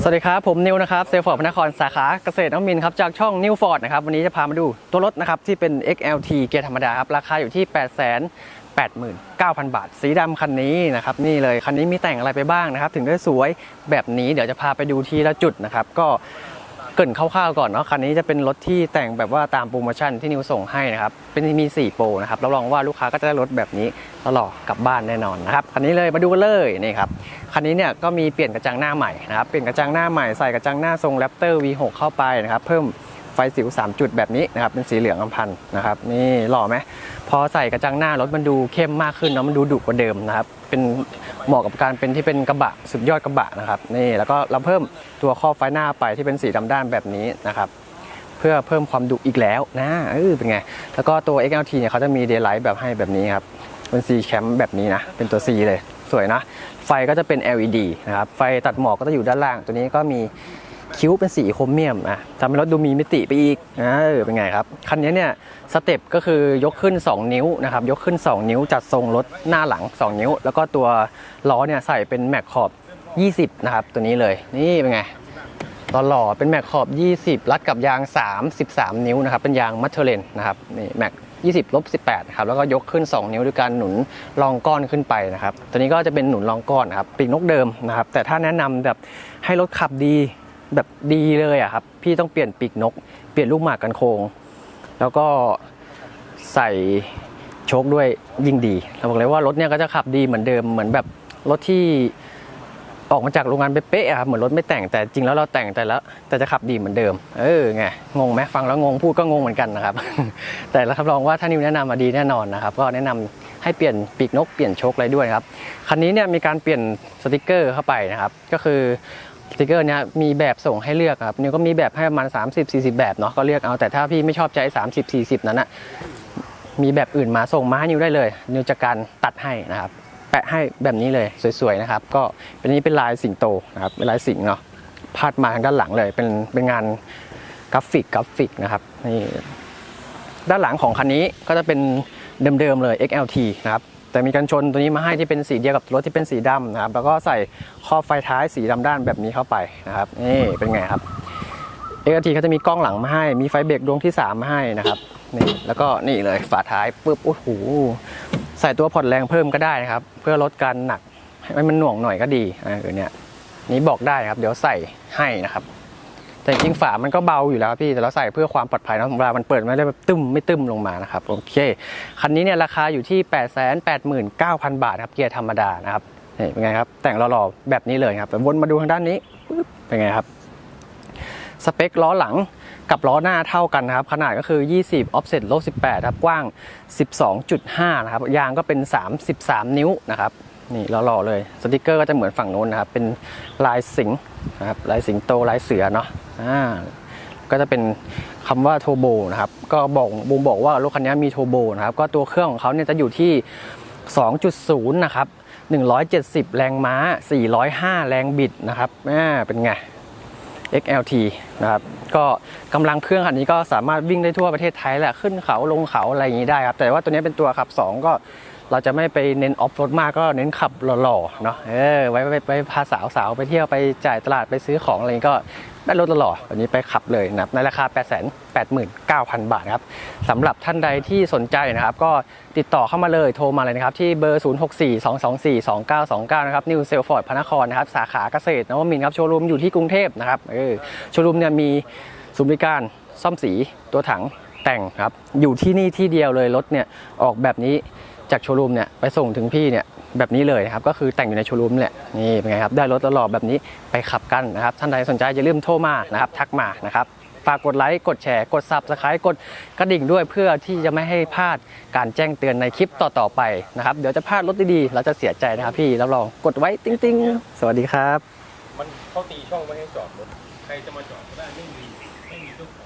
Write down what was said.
สวัสดีครับ ผมนิวนะครับเซลฟอร์ดพนครสาขาเกษตรน้ำมินครับจากช่องนิวฟอร์ดนะครับวันนี้จะพามาดูตัวรถนะครับที่เป็น XLT เกียร์ธรรมดาครับราคาอยู่ที่ 8 8 9 0 0 0 บาท สีดำคันนี้นะครับนี่เลยคันนี้มีแต่งอะไรไปบ้างนะครับ ถึงได้สวยแบบนี้เดี๋ยวจะพาไปดูทีละจุดนะครับก็ เกินคร่าวๆก่อนเนาะคันนี้จะเป็นรถที่แต่งแบบว่าตามโปรโมชั่นที่นิวส่งให้นะครับเป็นมี 4 โปรนะครับรับรองว่าลูกค้าก็จะได้รถแบบนี้ตลอดกลับบ้านแน่นอนนะครับคันนี้เลยมาดูกันเลยนี่ครับคันนี้เนี่ยก็มีเปลี่ยนกระจังหน้าใหม่นะครับเปลี่ยนกระจังหน้าใหม่ใส่กระจังหน้าทรงแรปเตอร์ V6 เข้าไปนะครับเพิ่มไฟสิว 3 จุดแบบนี้นะครับเป็นสีเหลืองอำพันธ์นะครับนี่หล่อไหม พอใส่กระจังหน้ารถมันดูเข้มมากขึ้นเนาะมันดูดุกว่าเดิมนะครับเป็นเหมาะกับการเป็นที่เป็นกระบะสุดยอดกระบะนะครับนี่แล้วก็เราเพิ่มตัวครอบไฟหน้าไปที่เป็นสีดำด้านแบบนี้นะครับเพื่อเพิ่มความดุอีกแล้วนะเออเป็นไง แล้วก็ตัว XLT เนี่ยเขาจะมี Daylight แบบให้แบบนี้ครับเป็น C Camp แบบนี้นะเป็นตัว C เลยสวยนะไฟก็จะเป็น LED นะครับไฟตัดหมอกก็จะอยู่ด้านล่าง ตัวนี้ก็มี คิ้วเป็นสีโครเมียมนะทำให้รถดูมีมิติไปอีกนะเออเป็นไงครับ คันนี้เนี่ยสเต็ปก็คือยกขึ้น 2 นิ้วนะครับ ยกขึ้น 2 นิ้วจัดทรงรถหน้าหลัง 2 นิ้ว แล้วก็ตัวล้อเนี่ยใส่เป็นแม็กขอบ 20 นะครับ ตัวนี้เลย นี่เป็นไงหล่อๆเป็นแม็กขอบ 20 รัดกับยาง33นิ้วนะครับ เป็นยางมัทเทอร์เลนนะครับนี่แม็ก20ลบ18ครับแล้วก็ยกขึ้น 2 นิ้วด้วยการหนุนรองก้อนขึ้นไปนะครับตัวนี้ก็จะเป็นหนุนรองก้อนนะครับปีกนกเดิมนะครับแต่ถ้าแนะนำแบบให้รถขับดี แบบดีเลยอะครับ พี่ต้องเปลี่ยนปีกนก เปลี่ยนลูกหมากกันโคง แล้วก็ใส่โชคด้วยยิ่งดีเราบอกเลยว่ารถเนี่ยก็จะขับดีเหมือนเดิมเหมือนแบบรถที่ออกมาจากโรงงานเป๊ะๆอะครับเหมือนรถไม่แต่งแต่จริงแล้วเราแต่งแต่แล้วแต่จะขับดีเหมือนเดิม เออไงงงไหมฟังแล้วงงพูดก็งงเหมือนกันนะครับ แต่รับรองว่าถ้านิวแนะนำมาดีแน่นอนนะครับ ก็แนะนำให้เปลี่ยนปีกนกเปลี่ยนโชคอะไรด้วยครับคันนี้เนี่ยมีการเปลี่ยนสติกเกอร์เข้าไปนะครับ ก็คือ สติกเกอร์เนี่ยมีแบบส่งให้เลือกครับนิวก็มีแบบให้ประมาณ 30-40 แบบเนาะก็เลือกเอาแต่ถ้าพี่ไม่ชอบใจ 30-40 นั้นอะมีแบบอื่นมาส่งมาให้นิวได้เลย นิวจะการตัดให้นะครับ แปะให้แบบนี้เลยสวยๆนะครับ ก็เป็นนี้เป็นลายสิงโตนะครับเป็นลายสิงเนาะพาดมาทางด้านหลังเลยเป็นเป็นงานกราฟิกกราฟิกนะครับนี่ด้านหลังของคันนี้ก็จะเป็นเดิมๆเลย XLT นะครับ แต่มีกันชนตัวนี้มาให้ที่เป็นสีเดียวกับรถที่เป็นสีดำนะครับ แล้วก็ใส่ครอบไฟท้ายสีดำด้านแบบนี้เข้าไปนะครับนี่เป็นไงครับ XLT เขาจะมีกล้องหลังมาให้ มีไฟเบรกดวงที่ 3 มาให้นะครับนี่แล้วก็นี่เลยฝาท้ายปุ๊บโอ้โหใส่ตัวผ่อนแรงเพิ่มก็ได้นะครับ เพื่อลดการหนักให้มันหน่วงหน่อยก็ดีเออเนี่ยนี้บอกได้ครับ เดี๋ยวใส่ให้นะครับ แต่จริงฝามันก็เบาอยู่แล้วพี่แต่เราใส่เพื่อความปลอดภัยนะเวลามันเปิดไม่ได้แบบตึมไม่ตึมลงมานะครับโอเคคันนี้เนี่ยราคาอยู่ที่ 8 8 9 0 0 0 บาทครับเกียร์ธรรมดานะครับนี่เป็นไงครับแต่งหล่อๆแบบนี้เลยครับวนมาดูทางด้านนี้เป็นไงครับสเปคล้อหลังกับล้อหน้าเท่ากันนะครับ ขนาดก็คือ 20 offset ลบ18ครับกว้าง 12.5 นะครับยางก็เป็น 33 นิ้วนะครับ นี่หล่อๆเลยสติกเกอร์ก็จะเหมือนฝั่งโน้นนะครับ เป็นลายสิงห์นะครับลายสิงโตลายเสือเนาะอ่าก็จะเป็นคำว่าโทโบนะครับ ก็บอกบ่งบอกว่ารถคันนี้มีโทโบนะครับ ก็ตัวเครื่องของเขาเนี่ยจะอยู่ที่ 2.0 นะครับ 170 แรงม้า 405 แรงบิดนะครับอ่าเป็นไง XLT นะครับ ก็กำลังเครื่องคันนี้ก็สามารถวิ่งได้ทั่วประเทศไทยแหละ ขึ้นเขาลงเขาอะไรอย่างนี้ได้ครับ แต่ว่าตัวนี้เป็นตัวขับ 2 ก็ เราจะไม่ไปเน้นออฟโรดมากก็เน้นขับหล่อๆเนาะเออไว้ไปไปพาสาวสาวๆไปเที่ยวไปจ่ายตลาดไปซื้อของอะไรก็ได้รถหล่อๆวันนี้ไปขับเลยนะครับในราคา 8 8 9 0 0 0 บาทครับสำหรับท่านใดที่สนใจนะครับ ก็ติดต่อเข้ามาเลยโทรมาเลยนะครับ ที่เบอร์ 0 6 4 2 2 4 2 9 2 9 นะครับนิวเซลฟอร์ดพระนครนะครับสาขาเกษตรนวมินทร์ครับโชว์รูมอยู่ที่กรุงเทพนะครับเออโชว์รูมเนี่ยมีศูนย์บริการซ่อมสีตัวถังแต่งครับอยู่ที่นี่ที่เดียวเลยรถเนี่ยออกแบบนี้ จากโชว์รูมเนี่ยไปส่งถึงพี่เนี่ยแบบนี้เลยนะครับก็คือแต่งอยู่ในโชว์รูมแหละนี่เป็นไงครับได้รถหล่อๆแบบนี้ไปขับกันนะครับท่านใดสนใจอย่าลืมโทรมานะครับทักมานะครับฝากกดไลค์กดแชร์กด subscribe กดกระดิ่งด้วยเพื่อที่จะไม่ให้พลาดการแจ้งเตือนในคลิปต่อๆไปนะครับเดี๋ยวจะพลาดรถดีๆเราจะเสียใจนะครับพี่รับรองกดไว้ติ้งๆ สวัสดีครับ มันเขาตีช่องไว้ให้จอดรถใครจะมาจอดก็ได้ไม่มีไม่มีเจ้าของ